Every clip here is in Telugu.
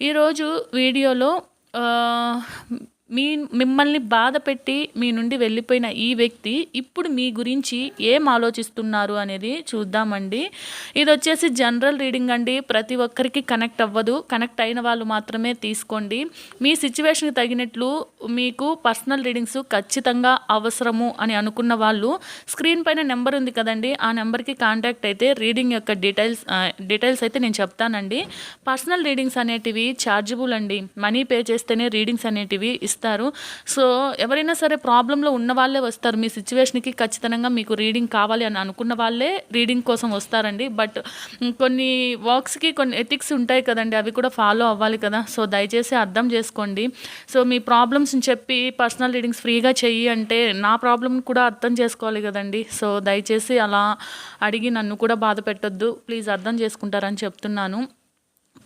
ఈరోజు వీడియోలో మీ మిమ్మల్ని బాధ పెట్టి మీ నుండి వెళ్ళిపోయిన ఈ వ్యక్తి ఇప్పుడు మీ గురించి ఏం ఆలోచిస్తున్నారు అనేది చూద్దామండి. ఇది వచ్చేసి జనరల్ రీడింగ్ అండి. ప్రతి ఒక్కరికి కనెక్ట్ అవ్వదు. కనెక్ట్ అయిన వాళ్ళు మాత్రమే తీసుకోండి. మీ సిచ్యువేషన్కి తగినట్లు మీకు పర్సనల్ రీడింగ్స్ ఖచ్చితంగా అవసరము అని అనుకున్న వాళ్ళు స్క్రీన్ పైన నెంబర్ ఉంది కదండి. ఆ నెంబర్కి కాంటాక్ట్ అయితే రీడింగ్ యొక్క డీటెయిల్స్ డీటెయిల్స్ అయితే నేను చెప్తానండి. పర్సనల్ రీడింగ్స్ అనేటివి ఛార్జబుల్ అండి. మనీ పే చేస్తేనే రీడింగ్స్ అనేటివి వస్తారు. సో ఎవరైనా సరే ప్రాబ్లంలో ఉన్న వాళ్ళే వస్తారు. మీ సిచ్యువేషన్కి ఖచ్చితంగా మీకు రీడింగ్ కావాలి అని అనుకున్న వాళ్ళే రీడింగ్ కోసం వస్తారండి. బట్ కొన్ని వర్క్స్కి కొన్ని ఎథిక్స్ ఉంటాయి కదండి. అవి కూడా ఫాలో అవ్వాలి కదా. సో దయచేసి అర్థం చేసుకోండి. సో మీ ప్రాబ్లమ్స్ని చెప్పి పర్సనల్ రీడింగ్స్ ఫ్రీగా చెయ్యి అంటే నా ప్రాబ్లమ్ కూడా అర్థం చేసుకోవాలి కదండి. సో దయచేసి అలా అడిగి నన్ను కూడా బాధ పెట్టొద్దు. ప్లీజ్ అర్థం చేసుకుంటారని చెప్తున్నాను.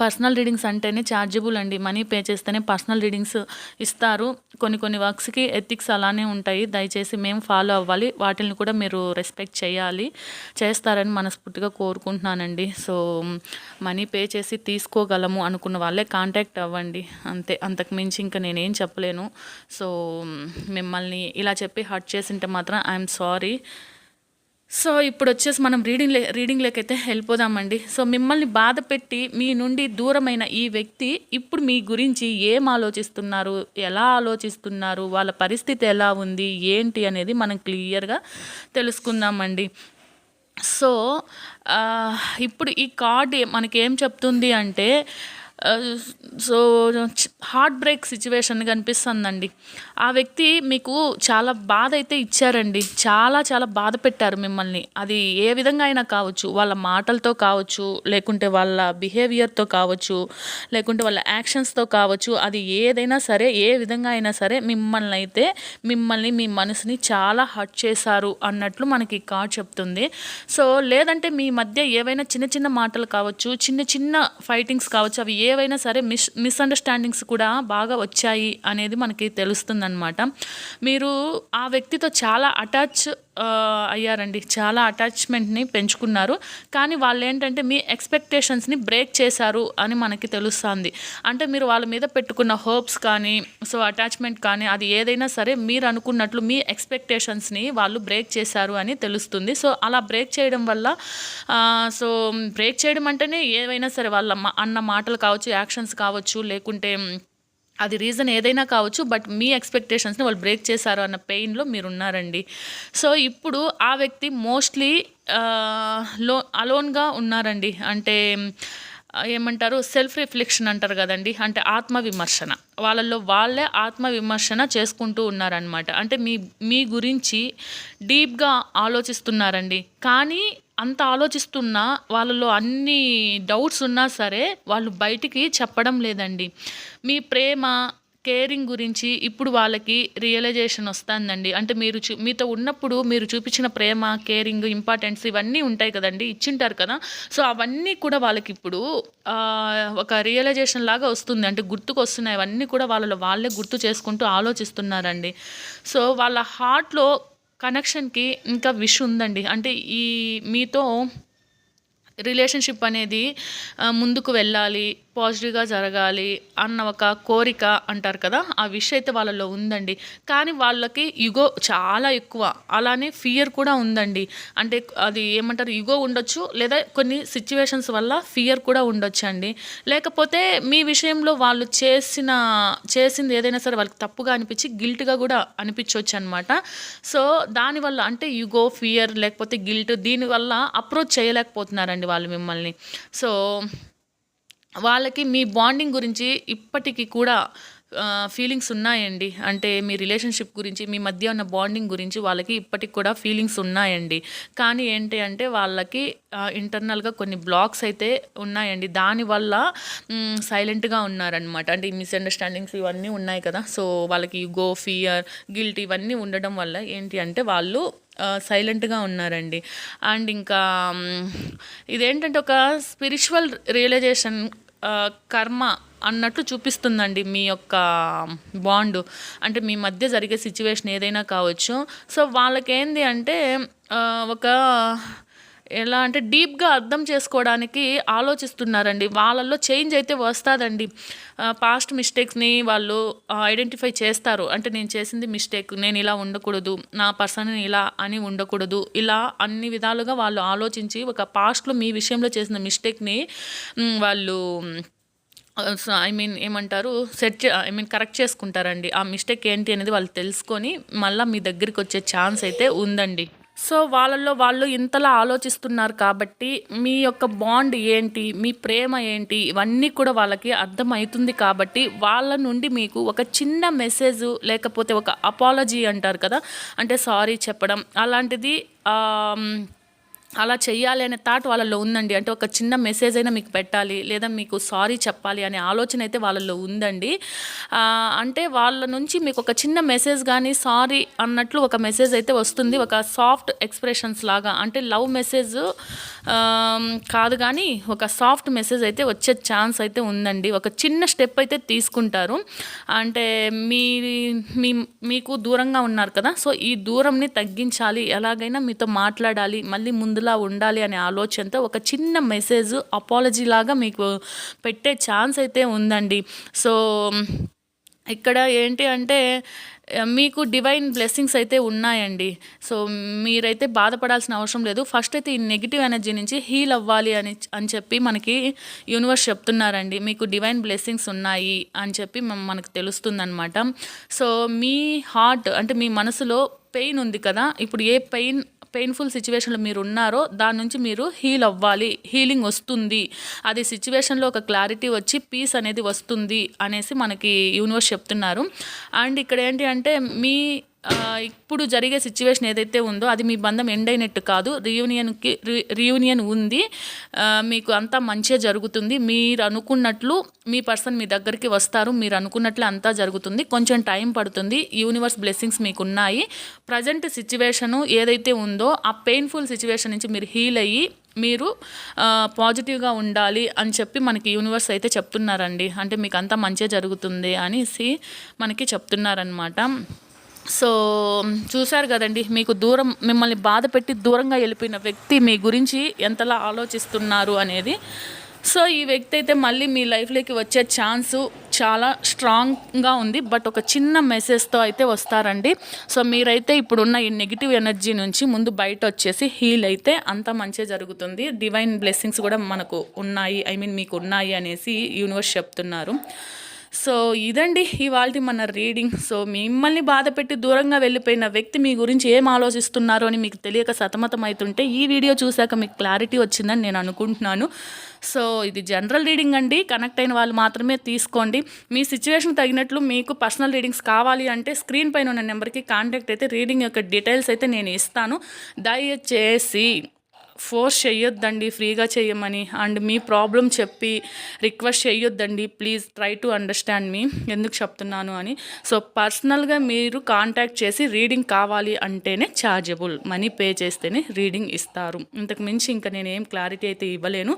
పర్సనల్ రీడింగ్స్ అంటేనే ఛార్జబుల్ అండి. మనీ పే చేస్తేనే పర్సనల్ రీడింగ్స్ ఇస్తారు. కొన్ని కొన్ని వర్క్స్కి ఎథిక్స్ అలానే ఉంటాయి. దయచేసి మేము ఫాలో అవ్వాలి. వాటిని కూడా మీరు రెస్పెక్ట్ చేయాలి. చేస్తారని మనస్ఫూర్తిగా కోరుకుంటున్నానండి. సో మనీ పే చేసి తీసుకోగలము అనుకున్న వాళ్ళే కాంటాక్ట్ అవ్వండి. అంతే. అంతకు మించి ఇంకా నేనేం చెప్పలేను. సో మిమ్మల్ని ఇలా చెప్పి హర్ట్ చేసింటే మాత్రం ఐఎమ్ సారీ. సో ఇప్పుడు వచ్చేసి మనం రీడింగ్ లే రీడింగ్ వెళ్ళిపోదామండి. సో మిమ్మల్ని బాధ పెట్టి మీ నుండి దూరమైన ఈ వ్యక్తి ఇప్పుడు మీ గురించి ఏం ఆలోచిస్తున్నారు? ఎలా ఆలోచిస్తున్నారు? వాళ్ళ పరిస్థితి ఎలా ఉంది? ఏంటి అనేది మనం క్లియర్గా తెలుసుకుందామండి. సో ఇప్పుడు ఈ కార్డ్ మనకేం చెప్తుంది అంటే సో హార్ట్ బ్రేక్ సిచ్యువేషన్ కనిపిస్తుందండి. ఆ వ్యక్తి మీకు చాలా బాధ అయితే ఇచ్చారండి. చాలా చాలా బాధ పెట్టారు మిమ్మల్ని. అది ఏ విధంగా అయినా కావచ్చు. వాళ్ళ మాటలతో కావచ్చు లేకుంటే వాళ్ళ బిహేవియర్తో కావచ్చు లేకుంటే వాళ్ళ యాక్షన్స్తో కావచ్చు అది ఏదైనా సరే ఏ విధంగా అయినా సరే మిమ్మల్ని అయితే మిమ్మల్ని మీ మనసుని చాలా హర్ట్ చేశారు అన్నట్లు మనకి కార్డ్ చెప్తుంది. సో లేదంటే మీ మధ్య ఏవైనా చిన్న చిన్న మాటలు కావచ్చు చిన్న చిన్న ఫైటింగ్స్ కావచ్చు అవి ఏ ఏవైనా సరే మిస్ మిస్అండర్స్టాండింగ్స్ కూడా బాగా వచ్చాయి అనేది మనకి తెలుస్తుందన్నమాట. మీరు ఆ వ్యక్తితో చాలా అటాచ్ అయ్యారండి. చాలా అటాచ్మెంట్ని పెంచుకున్నారు. కానీ వాళ్ళు ఏంటంటే మీ ఎక్స్పెక్టేషన్స్ని బ్రేక్ చేశారు అని మనకి తెలుస్తుంది. అంటే మీరు వాళ్ళ మీద పెట్టుకున్న హోప్స్ కానీ సో అటాచ్మెంట్ కానీ అది ఏదైనా సరే మీరు అనుకున్నట్లు మీ ఎక్స్పెక్టేషన్స్ని వాళ్ళు బ్రేక్ చేశారు అని తెలుస్తుంది. సో అలా బ్రేక్ చేయడం వల్ల సో బ్రేక్ చేయడం అంటేనే ఏవైనా సరే వాళ్ళ మా- అన్న మాటలు కావచ్చు యాక్షన్స్ కావచ్చు లేకుంటే అది రీజన్ ఏదైనా కావచ్చు బట్ మీ ఎక్స్పెక్టేషన్స్ని వాళ్ళు బ్రేక్ చేశారు అన్న పెయిన్లో మీరు ఉన్నారండి సో ఇప్పుడు ఆ వ్యక్తి మోస్ట్లీ లో అలోన్గా ఉన్నారండి. అంటే ఏమంటారు సెల్ఫ్ రిఫ్లెక్షన్ అంటారు కదండి. అంటే ఆత్మ విమర్శన వాళ్ళల్లో వాళ్ళే ఆత్మ విమర్శన చేసుకుంటూ ఉన్నారనమాట అంటే మీ మీ గురించి డీప్గా ఆలోచిస్తున్నారండి. కానీ అంత ఆలోచిస్తున్నా వాళ్ళలో అన్ని డౌట్స్ ఉన్నా సరే వాళ్ళు బయటికి చెప్పడం లేదండి. మీ ప్రేమ కేరింగ్ గురించి ఇప్పుడు వాళ్ళకి రియలైజేషన్ వస్తుందండి. అంటే మీరు చూ మీతో ఉన్నప్పుడు మీరు చూపించిన ప్రేమ కేరింగ్ ఇంపార్టెన్స్ ఇవన్నీ ఉంటాయి కదండి ఇచ్చింటారు కదా. సో అవన్నీ కూడా వాళ్ళకి ఇప్పుడు ఒక రియలైజేషన్ లాగా వస్తుంది. అంటే గుర్తుకు వస్తున్నాయి అవన్నీ కూడా వాళ్ళలో వాళ్ళే గుర్తు చేసుకుంటూ ఆలోచిస్తున్నారండి. సో వాళ్ళ హార్ట్లో కనెక్షన్కి ఇంకా విష్ ఉందండి. అంటే ఈ మీతో రిలేషన్షిప్ అనేది ముందుకు వెళ్ళాలి పాజిటివ్గా జరగాలి అన్న ఒక కోరిక అంటారు కదా ఆ విష్ అయితే వాళ్ళలో ఉందండి. కానీ వాళ్ళకి యుగో చాలా ఎక్కువ. అలానే ఫియర్ కూడా ఉందండి. అంటే అది ఏమంటారు యుగో ఉండొచ్చు లేదా కొన్ని సిచ్యువేషన్స్ వల్ల ఫియర్ కూడా ఉండొచ్చు అండి. లేకపోతే మీ విషయంలో వాళ్ళు చేసిన చేసింది ఏదైనా సరే వాళ్ళకి తప్పుగా అనిపించి గిల్ట్గా కూడా అనిపించవచ్చు అనమాట సో దానివల్ల అంటే యుగో ఫియర్ లేకపోతే గిల్ట్ దీనివల్ల అప్రోచ్ చేయలేకపోతున్నారండి వాళ్ళు మిమ్మల్ని. సో వాళ్ళకి మీ బాండింగ్ గురించి ఇప్పటికీ కూడా ఫీలింగ్స్ ఉన్నాయండి. అంటే మీ రిలేషన్షిప్ గురించి మీ మధ్య ఉన్న బాండింగ్ గురించి వాళ్ళకి ఇప్పటికి కూడా ఫీలింగ్స్ ఉన్నాయండి. కానీ ఏంటి అంటే వాళ్ళకి ఇంటర్నల్గా కొన్ని బ్లాక్స్ అయితే ఉన్నాయండి. దానివల్ల సైలెంట్గా ఉన్నారనమాట అంటే ఈ మిస్అండర్స్టాండింగ్స్ ఇవన్నీ ఉన్నాయి కదా. సో వాళ్ళకి గో ఫియర్ గిల్ట్ ఇవన్నీ ఉండడం వల్ల ఏంటి అంటే వాళ్ళు సైలెంట్గా ఉన్నారండి. అండ్ ఇంకా ఇదేంటంటే ఒక స్పిరిచువల్ రియలైజేషన్ కర్మ అన్నట్లు చూపిస్తుందండి మీ యొక్క బాండ్. అంటే మీ మధ్య జరిగే సిచ్యువేషన్ ఏదైనా కావచ్చు. సో వాళ్ళకేంది అంటే ఒక ఎలా అంటే డీప్గా అర్థం చేసుకోవడానికి ఆలోచిస్తున్నారండి. వాళ్ళల్లో చేంజ్ అయితే వస్తుందండి. పాస్ట్ మిస్టేక్స్ని వాళ్ళు ఐడెంటిఫై చేస్తారు. అంటే నేను చేసింది మిస్టేక్ నేను ఇలా ఉండకూడదు నా పర్సన్ ఇలా అని ఉండకూడదు. ఇలా అన్ని విధాలుగా వాళ్ళు ఆలోచించి ఒక పాస్ట్లో మీ విషయంలో చేసిన మిస్టేక్ని వాళ్ళు ఐ మీన్ ఏమంటారు సెట్ ఐ మీన్ కరెక్ట్ చేసుకుంటారండి. ఆ మిస్టేక్ ఏంటి అనేది వాళ్ళు తెలుసుకొని మళ్ళీ మీ దగ్గరికి వచ్చే ఛాన్స్ అయితే ఉందండి. సో వాళ్ళల్లో వాళ్ళు ఇంతలా ఆలోచిస్తున్నారు కాబట్టి మీ యొక్క బాండ్ ఏంటి? మీ ప్రేమ ఏంటి? ఇవన్నీ కూడా వాళ్ళకి అర్థమవుతుంది కాబట్టి వాళ్ళ నుండి మీకు ఒక చిన్న మెసేజ్ లేకపోతే ఒక అపాలజీ అంటారు కదా? అంటే సారీ చెప్పడం అలాంటిది అలా చేయాలి అనే థాట్ వాళ్ళలో ఉందండి. అంటే ఒక చిన్న మెసేజ్ అయినా మీకు పెట్టాలి లేదా మీకు సారీ చెప్పాలి అనే ఆలోచన అయితే వాళ్ళలో ఉందండి. అంటే వాళ్ళ నుంచి మీకు ఒక చిన్న మెసేజ్ కానీ సారీ అన్నట్లు ఒక మెసేజ్ అయితే వస్తుంది. ఒక సాఫ్ట్ ఎక్స్ప్రెషన్స్ లాగా అంటే లవ్ మెసేజ్ కాదు కానీ ఒక సాఫ్ట్ మెసేజ్ అయితే వచ్చే ఛాన్స్ అయితే ఉందండి. ఒక చిన్న స్టెప్ అయితే తీసుకుంటారు. అంటే మీ మీ మీకు దూరంగా ఉన్నారు కదా సో ఈ దూరంని తగ్గించాలి. ఎలాగైనా మీతో మాట్లాడాలి. మళ్ళీ ముందు ముందులా ఉండాలి అనే ఆలోచనతో ఒక చిన్న మెసేజ్ అపాలజీ లాగా మీకు పెట్టే ఛాన్స్ అయితే ఉందండి. సో ఇక్కడ ఏంటి అంటే మీకు డివైన్ బ్లెస్సింగ్స్ అయితే ఉన్నాయండి. సో మీరైతే బాధపడాల్సిన అవసరం లేదు. ఫస్ట్ అయితే ఈ నెగిటివ్ ఎనర్జీ నుంచి హీల్ అవ్వాలి అని అని చెప్పి మనకి యూనివర్స్ చెప్తున్నారండి. మీకు డివైన్ బ్లెస్సింగ్స్ ఉన్నాయి అని చెప్పి మనకు తెలుస్తుందనమాట సో మీ హార్ట్ అంటే మీ మనసులో పెయిన్ ఉంది కదా. ఇప్పుడు ఏ పెయిన్ పెయిన్ఫుల్ సిచ్యువేషన్లో మీరు ఉన్నారో దాని నుంచి మీరు హీల్ అవ్వాలి. హీలింగ్ వస్తుంది. అది సిచ్యువేషన్లో ఒక క్లారిటీ వచ్చి పీస్ అనేది వస్తుంది అనేసి మనకి యూనివర్స్ చెప్తున్నారు. అండ్ ఇక్కడ ఏంటి అంటే మీ ఇప్పుడు జరిగే సిచ్యువేషన్ ఏదైతే ఉందో అది మీ బంధం ఎండ్ అయినట్టు కాదు. రియూనియన్కి రియూనియన్ ఉంది. మీకు అంతా మంచిగా జరుగుతుంది. మీరు అనుకున్నట్లు మీ పర్సన్ మీ దగ్గరికి వస్తారు. మీరు అనుకున్నట్లు అంతా జరుగుతుంది. కొంచెం టైం పడుతుంది. యూనివర్స్ బ్లెస్సింగ్స్ మీకు ఉన్నాయి ప్రజెంట్ సిచ్యువేషను ఏదైతే ఉందో ఆ పెయిన్ఫుల్ సిచ్యువేషన్ నుంచి మీరు హీల్ అయ్యి మీరు పాజిటివ్గా ఉండాలి అని చెప్పి మనకి యూనివర్స్ అయితే చెప్తున్నారండి. అంటే మీకు అంతా మంచిగా జరుగుతుంది అనేసి మనకి చెప్తున్నారనమాట సో చూశారు కదండి మీకు దూరం మిమ్మల్ని బాధ పెట్టి దూరంగా వెళ్ళిపోయిన వ్యక్తి మీ గురించి ఎంతలా ఆలోచిస్తున్నారు అనేది. సో ఈ వ్యక్తి అయితే మళ్ళీ మీ లైఫ్లోకి వచ్చే ఛాన్సు చాలా స్ట్రాంగ్గా ఉంది బట్ ఒక చిన్న మెసేజ్తో అయితే వస్తారండి. సో మీరైతే ఇప్పుడున్న ఈ నెగిటివ్ ఎనర్జీ నుంచి ముందు బయట వచ్చేసి హీల్ అయితే అంత మంచిగా జరుగుతుంది. డివైన్ బ్లెస్సింగ్స్ కూడా మనకు ఉన్నాయి ఐ మీన్ మీకు ఉన్నాయి అనేసి యూనివర్స్ చెప్తున్నారు. సో ఇదండి ఇవాళ మన రీడింగ్. సో మిమ్మల్ని బాధ పెట్టి దూరంగా వెళ్ళిపోయిన వ్యక్తి మీ గురించి ఏం ఆలోచిస్తున్నారో అని మీకు తెలియక సతమతం అవుతుంటే ఈ వీడియో చూశాక మీకు క్లారిటీ వచ్చిందని నేను అనుకుంటున్నాను. సో ఇది జనరల్ రీడింగ్ అండి. కనెక్ట్ అయిన వాళ్ళు మాత్రమే తీసుకోండి. మీ సిచ్యువేషన్ తగినట్లు మీకు పర్సనల్ రీడింగ్స్ కావాలి అంటే స్క్రీన్ పైన ఉన్న నెంబర్కి కాంటాక్ట్ అయితే రీడింగ్ యొక్క డీటెయిల్స్ అయితే నేను ఇస్తాను. దయచేసి ఫోర్స్ చేయొద్దండి ఫ్రీగా చేయమని అండ్ మీ ప్రాబ్లం చెప్పి రిక్వెస్ట్ చేయొద్దండి please try to understand me. ఎందుకు చెప్తున్నాను అని. సో పర్సనల్గా మీరు కాంటాక్ట్ చేసి రీడింగ్ కావాలి అంటేనే ఛార్జబుల్. మనీ పే చేస్తేనే రీడింగ్ ఇస్తారు. ఇంతకు మించి ఇంకా నేను ఏం క్లారిటీ అయితే ఇవ్వలేను.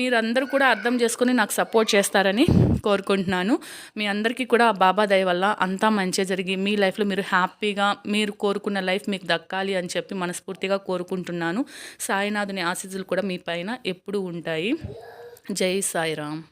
మీరందరూ కూడా అర్థం చేసుకొని నాకు సపోర్ట్ చేస్తారని కోరుకుంటున్నాను. మీ అందరికీ కూడా ఆ బాబా దయ వల్ల అంతా మంచిగా జరిగి మీ లైఫ్లో మీరు హ్యాపీగా మీరు కోరుకున్న లైఫ్ మీకు దక్కాలి అని చెప్పి మనస్ఫూర్తిగా కోరుకుంటున్నాను. సాయినాథుని ఆశీస్సులు కూడా మీ పైన ఎప్పుడూ ఉంటాయి. జై సాయిరామ్.